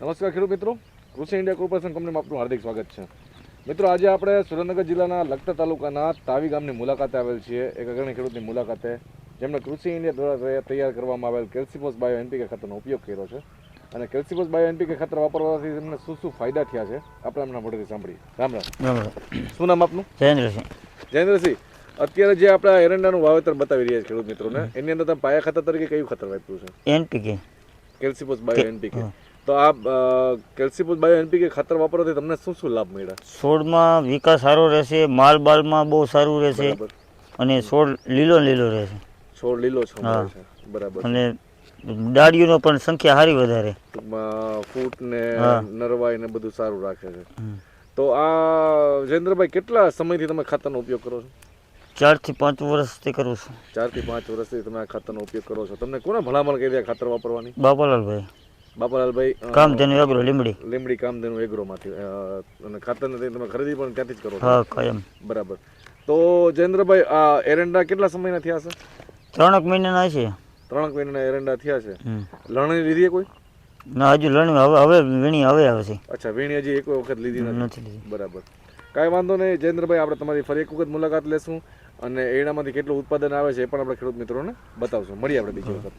નમસ્કાર ખેડૂત મિત્રો. કૃષિ ઇન્ડિયા કોર્પોરેશન કંપનીમાં આપનું હાર્દિક સ્વાગત છે. મિત્રો આજે આપણે સુરેન્દ્રનગર જિલ્લાના લખતર તાલુકાના તાવી ગામની મુલાકાતે આવેલ છીએ. એક અગ્રણી ખેડૂતની મુલાકાતે જેમણે કૃષિ ઇન્ડિયા દ્વારા તૈયાર કરવામાં આવેલ કેલ્સીફોસ બાયો એનપીકે ખાતરનો ઉપયોગ કર્યો છે. અને કેલ્સીફોસ બાયો એનપીકે ખાતર વાપરવાથી તેમને શું શું ફાયદા થયા છે આપણે એમના મોઢેથી સાંભળીએ. રામ રામ. શું નામ આપનું? જયેન્દ્રસિંહ. જયેન્દ્રસિંહ અત્યારે જે આપણે એરંડાનું વાવેતર બતાવી રહ્યા છે ખેડૂત મિત્રોને એની અંદર તમે પાયા ખાતર તરીકે કયું ખાતર વાપર્યું છે? એનપીકે. કેલ્સીફોસ બાયો એનપીકે. તો આ કેલ્સિફોસ બાયો એનપીકે ખાતર વાપરવાથી તમને શું શું લાભ મળ્યા? છોડમાં વિકાસ સારો રહેશે માલ બાલમાં બહુ સારું રહેશે અને છોડ લીલો લીલો રહેશે. છોડ લીલો છો છે બરાબર. અને ડાળીઓનો પણ સંખ્યા સારી વધારે. ફૂટ ને નરવાઈ ને બધું સારું રાખે છે. તો આ જયેન્દ્રભાઈ કેટલા સમયથી તમે ખાતરનો ઉપયોગ કરો છો? ચારથી પાંચ વર્ષથી કરું છું. ચારથી પાંચ વર્ષથી તમે આ ખાતરનો ઉપયોગ કરો છો. તમને કોના ભલામણ કરી ખાતર વાપરવાની? બાપાલાલભાઈ. બાપાલાલભાઈ અ, કામ એગ્રો લીમડી લીમડી કામધેનુ એગ્રોમાંથી અને ખાતરને તમે ખરીદી પણ ત્યાંથી જ કરો હા કાયમ બરાબર. તો જયેન્દ્રભાઈ આ એરંડા કેટલા સમયના થયા છે? ત્રણેક મહિનાના છે. ત્રણ મહિનાના એરંડા થયા છે. લણણી લીધી કોઈ? ના હજુ લણણી હવે હવે વીણી હવે આવે છે. અચ્છા વીણી હજી એક વખત લીધી નથી. નથી લીધી. બરાબર. કાંઈ વાંધો નહીં જયેન્દ્રભાઈ આપણે તમારી ફરી એક વખત મુલાકાત લેશું અને એનામાંથી કેટલું ઉત્પાદન આવે છે એ પણ આપણે ખેડૂત મિત્રોને બતાવશું. મળીએ આપણે બીજી વખત.